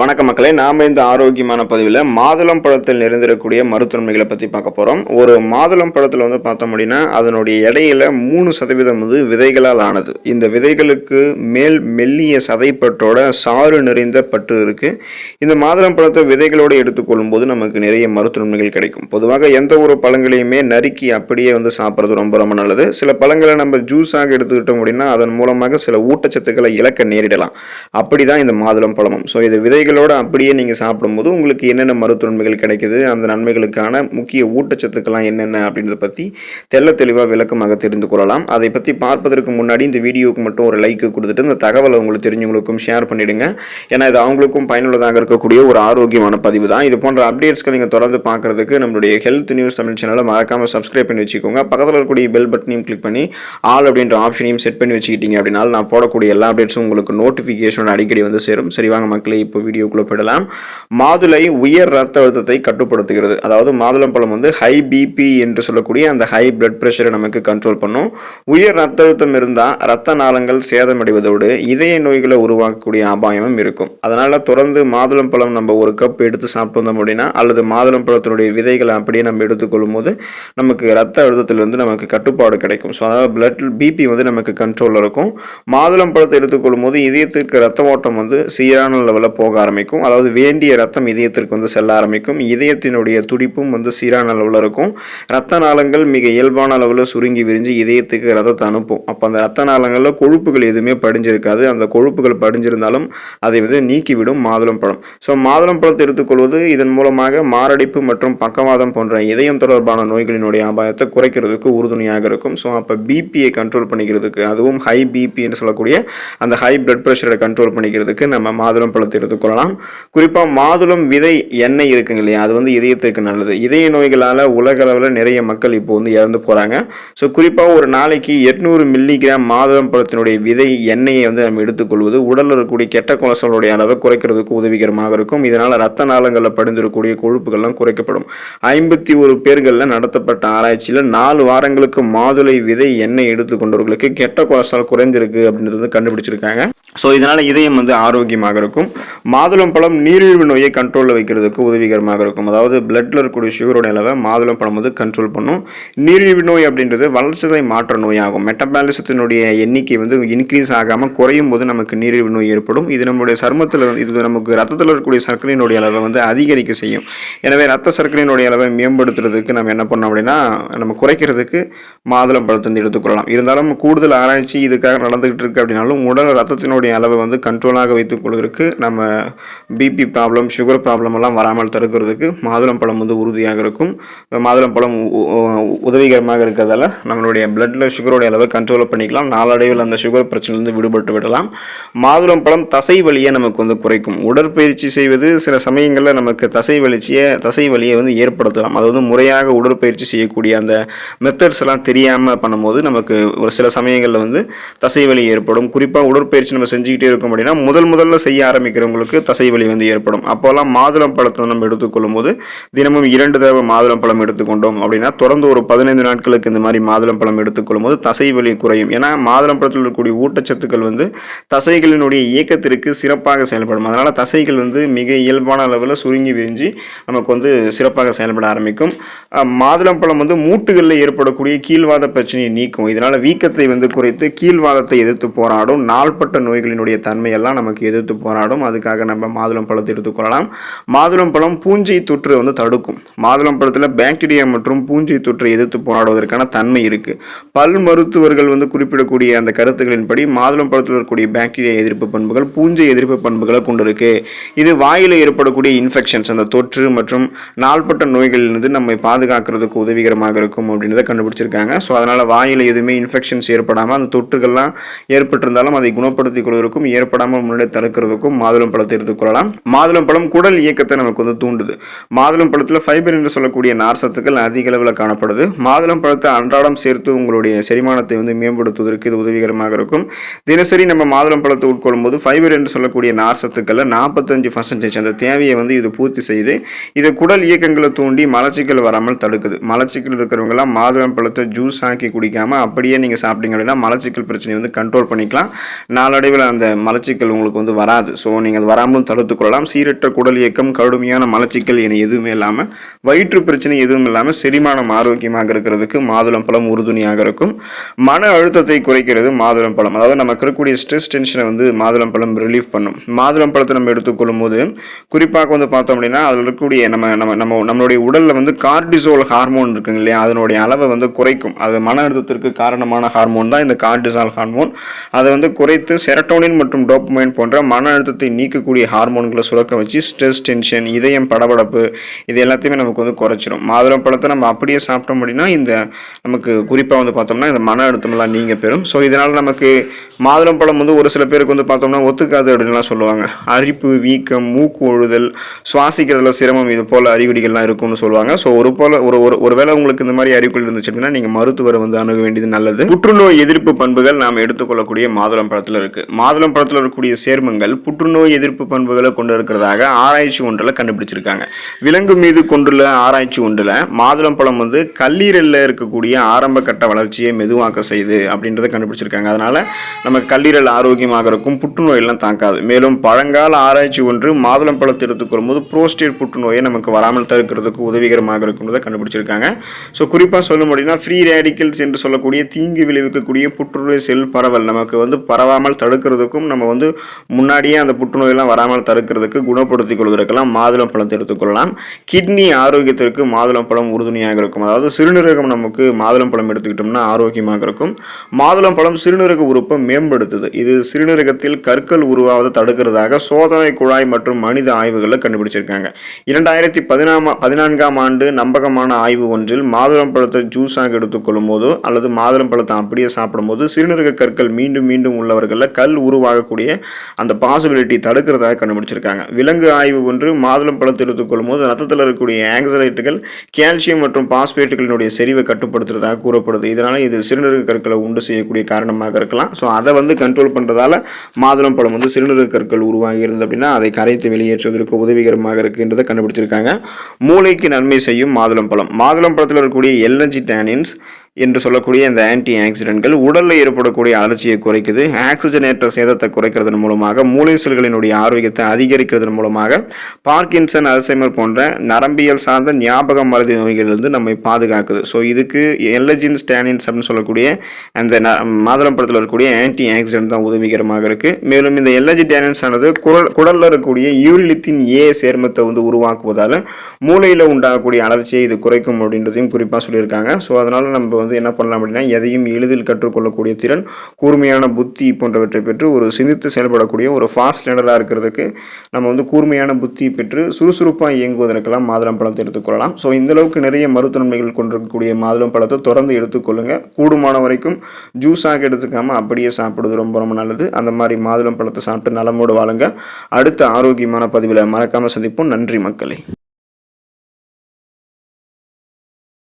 வணக்க மக்களே நாம இந்த ஆரோக்கியமான பதிவில் மாதுளம் பழத்தில் நிறைந்திருக்கக்கூடிய மருத்துவமைகளை பற்றி பார்க்க போகிறோம் ஒரு மாதுளம் பழத்தில் வந்து பார்த்தோம் அப்படின்னா அதனுடைய இடையில மூணு சதவீதம் வந்து விதைகளால் ஆனது. இந்த விதைகளுக்கு மேல் மெல்லிய சதைப்பற்றோட சாறு நிறைந்த பற்று இருக்கு. இந்த மாதுளம் பழத்தை விதைகளோடு எடுத்துக்கொள்ளும் போது நமக்கு நிறைய மருத்துவமைகள் கிடைக்கும். பொதுவாக எந்த ஒரு பழங்களையுமே நறுக்கி அப்படியே வந்து சாப்பிட்றது ரொம்ப ரொம்ப நல்லது. சில பழங்களை நம்ம ஜூஸாக எடுத்துக்கிட்டோம் அப்படின்னா அதன் மூலமாக சில ஊட்டச்சத்துக்களை இழக்க நேரிடலாம். அப்படி தான் இந்த மாதுளம் பழமும். ஸோ இது விதைகளோட அப்படியே நீங்கள் சாப்பிடும்போது உங்களுக்கு என்னென்ன மருத்துவன்மைகள் கிடைக்குது அந்த நன்மைகளுக்கான முக்கிய ஊட்டச்சத்துக்கெல்லாம் என்னென்ன அப்படின்றத பற்றி தெள்ள தெளிவாக விளக்கமாக தெரிந்து கொள்ளலாம். அதை பற்றி பார்ப்பதற்கு முன்னாடி இந்த வீடியோவுக்கு மட்டும் ஒரு லைக் கொடுத்துட்டு இந்த தகவலை உங்களுக்கு தெரிஞ்சவங்களுக்கும் ஷேர் பண்ணிவிடுங்க ஏன்னா இது அவங்களுக்கும் பயனுள்ளதாக இருக்கக்கூடிய ஒரு ஆரோக்கியமான பதிவு தான். இது போன்ற அப்டேட்ஸ்களை நீங்கள் தொடர்ந்து பார்க்குறதுக்கு நம்மளுடைய ஹெல்த் நியூஸ் தமிழ் சேனலை மறக்காமல் சப்ஸ்கிரைப் பண்ணி வச்சுக்கோங்க. பக்கத்தில் இருக்கக்கூடிய பெல் பட்டனையும் கிளிக் பண்ணி ஆல் அப்படின்ற ஆப்ஷனையும் செட் பண்ணி வச்சுக்கிட்டீங்க அப்படின்னா நான் போடக்கூடிய எல்லா அப்டேட்ஸும் உங்களுக்கு நோட்டிஃபிகேஷன் அடிக்கடி வந்து சேரும். சரி வாங்க மக்களே இப்போ வீடியோக்குள்ளே போயிடலாம். மாதுளை உயர் ரத்த அழுத்தத்தை கட்டுப்படுத்துகிறது. அதாவது மாதுளம் பழம் வந்து ஹை பிபி என்று சொல்லக்கூடிய அந்த ஹை பிளட் ப்ரெஷரை நமக்கு கண்ட்ரோல் பண்ணும். உயர் ரத்த அழுத்தம் இருந்தால் ரத்த நாளங்கள் சேதமடைவதோடு இதய நோய்களை உருவாக்கக்கூடிய அபாயமும் இருக்கும். அதனால் தொடர்ந்து மாதுளம் பழம் நம்ம ஒரு கப் எடுத்து சாப்பிட்டு வந்தோம் அப்படின்னா அல்லது மாதுளம் பழத்தினுடைய விதைகளை அப்படியே நம்ம எடுத்துக்கொள்ளும் போது நமக்கு ரத்த அழுத்தத்திலிருந்து நமக்கு கட்டுப்பாடு கிடைக்கும். ஸோ அதாவது பிளட் பிபி வந்து நமக்கு கண்ட்ரோலில் இருக்கும். மாதுளம் பழத்தை எடுத்துக்கொள்ளும் போது இதயத்திற்கு ரத்த ஓட்டம் வந்து சீரான லெவலில் போக ஆரம்பிக்கும். அதாவது வேண்டிய ரத்தம் இதயத்திற்கு வந்து செல்ல ஆரம்பிக்கும். இதயத்தினுடைய துடிப்பும் வந்து சீரான அளவில் இருக்கும். ரத்த நாளங்கள் மிக இயல்பான அளவில் சுருங்கி விரிஞ்சு இதயத்துக்கு ரத்தத்தை அனுப்பும். அப்போ அந்த ரத்த நாளங்களில் கொழுப்புகள் எதுவுமே படிஞ்சிருக்காது. அந்த கொழுப்புகள் படிஞ்சிருந்தாலும் அதை வந்து நீக்கிவிடும் மாதுளம் பழம். ஸோ மாதுளம் பழத்தை எடுத்துக்கொள்வது இதன் மூலமாக மாரடைப்பு மற்றும் பக்கவாதம் போன்ற இதயம் தொடர்பான நோய்களினுடைய அபாயத்தை குறைக்கிறதுக்கு உறுதுணையாக இருக்கும். ஸோ அப்போ பிபியை கண்ட்ரோல் பண்ணிக்கிறதுக்கு அதுவும் ஹை பிபின்னு சொல்லக்கூடிய அந்த ஹை பிளட் ப்ரெஷரை கண்ட்ரோல் பண்ணிக்கிறதுக்கு நம்ம மாதுளம் பழத்தை எடுத்துக்கொள்ளலாம். குறிப்பாக மாதுளம் விதை எண்ணெய் இருக்குங்க இல்லையா? அது வந்து இதயத்துக்கு நல்லது. இதய நோய்களால் உலக அளவில் நிறைய மக்கள் இப்போ வந்து இறந்து போகிறாங்க ஸோ குறிப்பாக ஒரு நாளைக்கு எட்நூறு மில்லிகிராம் மாதுளம் பழத்தினுடைய விதை எண்ணெயை வந்து நம்ம எடுத்துக்கொள்வது உடலில் இருக்கக்கூடிய கெட்ட கொலஸ்ட்ராலுடைய அளவை குறைக்கிறதுக்கு உதவிகரமாக இருக்கும். இதனால் ரத்த நாளங்களில் படிந்திருக்கக்கூடிய கொழுப்புகள்லாம் குறைக்கப்படும். ஐம்பத்தி ஒரு பேர்களில் நடத்தப்பட்ட ஆராய்ச்சியில் நாலு வாரங்களுக்கு மாதுளை விதை எண்ணெய் எடுத்துக்கொண்டவர்களுக்கு கெட்ட கொலஸ்ட்ரால் குறைஞ்சிருக்கு அப்படின்றது கண்டுபிடிச்சிருக்காங்க. ஸோ இதனால் இதயம் வந்து ஆரோக்கியமாக இருக்கும். மாதுளம் பழம் நீரிழிவு நோயை கண்ட்ரோலில் வைக்கிறதுக்கு உதவிகரமாக இருக்கும். அதாவது பிளட்டில் இருக்கக்கூடிய சுகரோட அளவை மாதுளம் பழம் வந்து கண்ட்ரோல் பண்ணும். நீரிழிவு நோய் அப்படின்றது வளர்ச்சிதை மாற்ற நோயாகும். மெட்டபாலிசத்தினுடைய எண்ணிக்கை வந்து இன்க்ரீஸ் ஆகாமல் குறையும் போது நமக்கு நீரிழிவு நோய் ஏற்படும். இது நம்முடைய சருமத்தில் இது நமக்கு ரத்தத்தில் இருக்கக்கூடிய சர்க்கரையினுடைய அளவை வந்து அதிகரிக்க செய்யும். எனவே ரத்த சர்க்கரையினுடைய அளவை மேம்படுத்துறதுக்கு நம்ம என்ன பண்ணோம் அப்படின்னா நம்ம குறைக்கிறதுக்கு மாதுளம் பழத்தை வந்து எடுத்துக்கொள்ளலாம். இருந்தாலும் கூடுதல் ஆராய்ச்சி இதுக்காக நடந்துகிட்டு இருக்கு அப்படின்னாலும் உடல் ரத்தத்தினுடைய அளவை வந்து கண்ட்ரோலாக வைத்துக் கொள்வதற்கு நம்ம பிபி ப்ராப்ளம் சுகர் ப்ராப்ளம் எல்லாம் வராமல் தடுக்கிறதுக்கு மாதுளம்பழம் வந்து உறுதியாக இருக்கும். மாதுளம்பழம் உதவிகரமாக இருக்கிறதால நம்மளுடைய பிளட்டில் சுகருடைய அளவை கண்ட்ரோல் பண்ணிக்கலாம். நாளடைவில் அந்த சுகர் பிரச்சனைலேருந்து விடுபட்டு விடலாம். மாதுளம்பழம் தசை வலியை நமக்கு வந்து குறைக்கும். உடற்பயிற்சி செய்வது சில சமயங்களில் நமக்கு தசை வலிச்சியை தசை வலியை வந்து ஏற்படுத்தலாம். அது வந்து முறையாக உடற்பயிற்சி செய்யக்கூடிய அந்த மெத்தட்ஸ் எல்லாம் தெரியாமல் பண்ணும்போது நமக்கு ஒரு சில சமயங்களில் வந்து தசை வலி ஏற்படும். குறிப்பாக உடற்பயிற்சி நம்ம செஞ்சுக்கிட்டே இருக்கோம் அப்படின்னா முதல் முதல்ல செய்ய ஆரம்பிக்கிறவங்களுக்கு தசை வலி வந்து ஏற்படும். அப்போல்லாம் மாதுளம் பழத்தை நம்ம எடுத்துக்கொள்ளும் போது தினமும் இரண்டு தடவை மாதுளம் பழம் எடுத்துக்கொண்டோம் அப்படின்னா தொடர்ந்து ஒரு பதினைந்து நாட்களுக்கு இந்த மாதிரி மாதுளம் பழம் எடுத்துக்கொள்ளும் போது தசை வலி குறையும். ஏன்னா மாதுளம் பழத்தில் இருக்கக்கூடிய ஊட்டச்சத்துக்கள் வந்து தசைகளினுடைய இயக்கத்திற்கு சிறப்பாக செயல்படும். அதனால் தசைகள் வந்து மிக இயல்பான அளவில் சுருங்கி விரிஞ்சு நமக்கு வந்து சிறப்பாக செயல்பட ஆரம்பிக்கும். மாதுளம் பழம் வந்து மூட்டுகளில் ஏற்படக்கூடிய கீழ்வாத பிரச்சனையை நீக்கும். இதனால் வீக்கத்தை வந்து குறைத்து கீழ்வாதத்தை எதிர்த்து போராடும். நாள்பட்ட நோய்களினுடைய தன்மையெல்லாம் நமக்கு எதிர்த்து போராடும். அதுக்காக நம்ம மாதுளம் பழத்தை எடுத்துக்கொள்ளலாம் மாதுளம் பழம் பூஞ்சை தொற்று வந்து தடுக்கும். மாதுளம் பழத்தில் பாக்டீரியா மற்றும் பூஞ்சை தொற்றை எதிர்த்து போராடுவதற்கான தன்மை இருக்கு. பல் மருத்துவர்கள் வந்து குறிப்பிடக்கூடிய அந்த கருத்துக்களின்படி மாதுளம் பழத்தில் இருக்கக்கூடிய பாக்டீரியா எதிர்ப்பு பண்புகள் பூஞ்சை எதிர்ப்பு பண்புகளை கொண்டிருக்கு. இது வாயில் ஏற்படக்கூடிய இன்ஃபெக்ஷன்ஸ் அந்த தொற்று மற்றும் நாள்பட்ட நோய்களிலிருந்து நம்மை பாதுகாக்கிறதுக்கு உதவிகரமாக இருக்கும் அப்படின்றத கண்டுபிடிச்சிருக்காங்க. ஸோ அதனால் வாயில் எதுவுமே இன்ஃபெக்ஷன்ஸ் ஏற்படாமல் அந்த தொற்றுகள்லாம் ஏற்பட்டிருந்தாலும் அதை குணப்படுத்திக் கொள்வதற்கும் ஏற்படாமல் முன்னாடி தடுக்கிறதுக்கும் மாதுளம் பழத்தை எடுத்துக்கொள்ளலாம் மாதுளம் பழம் குடல் இயக்கத்தை நமக்கு வந்து தூண்டுது. மாதுளம் பழத்தில் ஃபைபர் என்று சொல்லக்கூடிய நார் சத்துக்கள் அதிக அளவில் காணப்படுது. மாதுளம் பழத்தை அன்றாடம் சேர்த்து உங்களுடைய செரிமானத்தை வந்து மேம்படுத்துவதற்கு இது உதவிகரமாக இருக்கும். தினசரி நம்ம மாதுளம் பழத்தை உட்கொள்ளும் போது ஃபைபர் என்று சொல்லக்கூடிய நார் சத்துக்களில் நாற்பத்தஞ்சு பர்சன்டேஜ் அந்த தேவையை வந்து இது பூர்த்தி செய்து இது குடல் இயக்கங்களை தூண்டி மலச்சிக்கல் வராமல் தடுக்குது. மலச்சிக்கல் இருக்கிறவங்கலாம் மாதுளம் பழத்தை ஜூஸ் ஆக்கி குடிக்காம அப்படியே நீங்கள் சாப்பிட்டீங்க அப்படின்னா மலச்சிக்கல் பிரச்சனையை வந்து கண்ட்ரோல் பண்ணிக்கலாம். நாளடைவில் அந்த மலச்சிக்கல் உங்களுக்கு வந்து வராது. ஸோ நீங்கள் அது வராமல் வராமலும் தடுத்துக் கொள்ளலாம். சீரற்ற குடல் இயக்கம் கடுமையான மலச்சிக்கல் என எதுவுமே இல்லாமல் வயிற்று பிரச்சனை எதுவும் இல்லாமல் செரிமானம் ஆரோக்கியமாக இருக்கிறதுக்கு மாதுளம் பழம் உறுதுணையாக இருக்கும். மன அழுத்தத்தை குறைக்கிறது மாதுளம் பழம். அதாவது நமக்கு இருக்கக்கூடிய ஸ்ட்ரெஸ் டென்ஷனை வந்து மாதுளம் பழம் ரிலீஃப் பண்ணும். மாதுளம் பழத்தை நம்ம எடுத்துக்கொள்ளும் போது குறிப்பாக வந்து பார்த்தோம் அப்படின்னா அதில் இருக்கக்கூடிய நம்ம நம்ம நம்ம நம்மளுடைய உடலில் வந்து கார்டிசோல் ஹார்மோன் இருக்குங்க இல்லையா? அதனுடைய அளவை வந்து குறைக்கும். அது மன அழுத்தத்திற்கு காரணமான ஹார்மோன் தான் இந்த கார்டிசால் ஹார்மோன் அதை வந்து குறைத்து செரட்டோனின் மற்றும் டோப்மைன் போன்ற மன அழுத்தத்தை நீக்கக்கூடிய ஹார்மோன்களை சுரக்க வச்சு ஸ்ட்ரெஸ் டென்ஷன் இதயம் படபடப்பு இது எல்லாத்தையுமே நமக்கு வந்து குறைச்சிரும். மாதுளம் பழத்தை நம்ம அப்படியே சாப்பிட்டோம் அப்படின்னா இந்த நமக்கு குறிப்பாக வந்து பார்த்தோம்னா இந்த மன அழுத்தமெல்லாம் நீங்க பெறும். ஸோ இதனால் நமக்கு மாதுளம் பழம் வந்து ஒரு சில பேருக்கு வந்து பார்த்தோம்னா ஒத்துக்காது அப்படின்லாம் சொல்லுவாங்க. அரிப்பு வீக்கம் மூக்கு ஒழுதல் சுவாசிக்கிறதுல சிரமம் இது போல் அறிகுறிகள்லாம் இருக்கும்னு சொல்லுவாங்க. ஸோ ஒரு போல் ஒரு ஒரு ஒருவேளை உங்களுக்கு இந்த மாதிரி அறிகுறி இருந்துச்சு அப்படின்னா நீங்கள் மருத்துவரை வந்து அணுக வேண்டியது நல்லது. புற்றுநோய் எதிர்ப்பு பண்புகள் நாம் எடுத்துக்கொள்ளக்கூடிய மாதுளம் பழத்தில் இருக்குது மாதுளம் பழத்தில் இருக்கக்கூடிய சேர்மங்கள் புற்றுநோய் எதிர்ப்பு பண்புகளை கொண்டு இருக்கிறதாக ஆராய்ச்சி ஒன்றில் கண்டுபிடிச்சிருக்காங்க. விலங்கு மீது கொண்டுள்ள ஆராய்ச்சி ஒன்றில் மாதுளம்பழம் வந்து கல்லீரலில் இருக்கக்கூடிய ஆரம்ப கட்ட வளர்ச்சியை மெதுவாக்க செய்யுது அப்படின்றத கண்டுபிடிச்சிருக்காங்க. அதனால் நம்ம கல்லீரல் ஆரோக்கியமாக இருக்கும் புற்றுநோயெல்லாம் தாக்காது மேலும் பழங்கால ஆராய்ச்சி ஒன்று மாதுளம்பழத்தை எடுத்துக்கொள்ளும் போது புரோஸ்டேட் புற்றுநோயை நமக்கு வராமல் தடுக்கிறதுக்கு உதவிகரமாக இருக்குன்றதை கண்டுபிடிச்சிருக்காங்க. ஸோ குறிப்பாக சொல்ல முடியும்னா ஃப்ரீ ரேடிக்கல்ஸ் என்று சொல்லக்கூடிய தீங்கு விளைவிக்கக்கூடிய புற்றுநோய் செல் பரவல் நமக்கு வந்து பரவாமல் தடுக்கிறதுக்கும் நம்ம வந்து முன்னாடியே அந்த புற்றுநோயெல்லாம் வராமல் தடுக்கிறதுக்கு குணப்படுத்திக் கொள்வதற்கெல்லாம் மாதுளம் பழத்தை எடுத்துக்கொள்ளலாம் கிட்னி ஆரோக்கியத்திற்கு மாதுளம் பழம் உறுதுணையாக இருக்கும். அதாவது சிறுநீரகம் நமக்கு மாதுளம் பழம் எடுத்துக்கிட்டோம்னா ஆரோக்கியமாக இருக்கும். மாதுளம் பழம் சிறுநீரக உறுப்பை மேம்படுத்துது. இது சிறுநீரகத்தில் கற்கள் உருவாவதை தடுக்கிறதாக சோதனை குழாய் மற்றும் மனித ஆய்வுகளில் கண்டுபிடிச்சிருக்காங்க. இரண்டாயிரத்தி பதினாம் பதினான்காம் ஆண்டு நம்பகமான ஆய்வு ஒன்றில் மாதுளம் பழத்தை ஜூஸாக எடுத்துக்கொள்ளும் போதோ அல்லது மாதுளம் பழத்தை அப்படியே சாப்பிடும்போது சிறுநீரக கற்கள் மீண்டும் மீண்டும் உள்ளவர்களில் கல் உருவாகக்கூடிய அந்த பாசிபிலிட்டி தடுக்கிறதாக கண்டுபிடிச்சிருக்காங்க. விலங்கு ஆய்வு ஒன்று மாதுளம் பழத்தை எடுத்துக்கொள்ளும் போது ரத்தத்தில் இருக்கக்கூடிய ஆக்சலைட்டுகள் கால்சியம் மற்றும் பாஸ்பேட்டுகளினுடைய செறிவை கட்டுப்படுத்துறதாக கூறப்படுது. இதனால் இது சிறுநீரக கற்களை உண்டு செய்யக்கூடிய காரணமாக இருக்கலாம். ஸோ அதை வந்து கண்ட்ரோல் பண்ணுறதால மாதுளம் பழம் வந்து சிறுநீரக கற்கள் உருவாகி இருந்தது அப்படின்னா அதை கரைத்து வெளியேற்றுவதற்கு உதவிகரமாக இருக்குன்றதை கண்டுபிடிச்சிருக்காங்க. மூளைக்கு நன்மை செய்யும் மாதுளம் பழம். மாதுளம் பழத்தில் இருக்கக்கூடிய எல்என்ஜி டேனின்ஸ் என்று சொல்லக்கூடிய இந்த ஆன்டி ஆக்சிடென்ட்கள் உடலில் ஏற்படக்கூடிய அலர்ச்சியை குறைக்குது. ஆக்சிஜனேற்ற சேதத்தை குறைக்கிறதன் மூலமாக மூளை செல்களினுடைய ஆரோக்கியத்தை அதிகரிக்கிறதன் மூலமாக பார்க்கின்சன் அல்சைமர் போன்ற நரம்பியல் சார்ந்த ஞாபக மருதி நோய்களிலிருந்து நம்மை பாதுகாக்குது. ஸோ இதுக்கு எல்லஜின் ஸ்டானின்ஸ் அப்படின்னு சொல்லக்கூடிய அந்த ந- மாதுளம் படத்தில் இருக்கக்கூடிய ஆன்டி ஆக்சிடென்ட் தான் உதவிகரமாக இருக்குது மேலும் இந்த எல்லஜி டேனின்ஸ் ஆனது குரல் குடலில் இருக்கக்கூடிய யூரிலித்தின் ஏ சேர்மத்தை வந்து உருவாக்குவதால் மூளையில் உண்டாகக்கூடிய அலர்ச்சியை இது குறைக்கும் அப்படின்றதையும் குறிப்பாக சொல்லியிருக்காங்க. ஸோ அதனால் நம்ம வந்து என்ன பண்ணலாம் அப்படின்னா எதையும் எளிதில் கற்றுக்கொள்ளக்கூடிய திறன் கூர்மையான புத்தி போன்றவற்றை பெற்று ஒரு சிந்தித்து செயல்படக்கூடிய ஒரு ஃபாஸ்ட் லேனராக இருக்கிறதுக்கு நம்ம வந்து கூர்மையான புத்தி பெற்று சுறுசுறுப்பாக இயங்குவதற்கெல்லாம் மாதுளம் பழத்தை எடுத்துக்கொள்ளலாம் ஸோ இந்தளவுக்கு நிறைய மருத்துவன்மைகள் கொண்டிருக்கக்கூடிய மாதுளம் பழத்தை தொடர்ந்து எடுத்துக்கொள்ளுங்க கூடுமான வரைக்கும் ஜூஸாக எடுத்துக்காமல் அப்படியே சாப்பிடுவது ரொம்ப ரொம்ப நல்லது. அந்த மாதிரி மாதுளம் பழத்தை சாப்பிட்டு நலமோடு வாழுங்க. அடுத்த ஆரோக்கியமான பதிவில் மறக்காமல் சந்திப்போம். நன்றி மக்களே.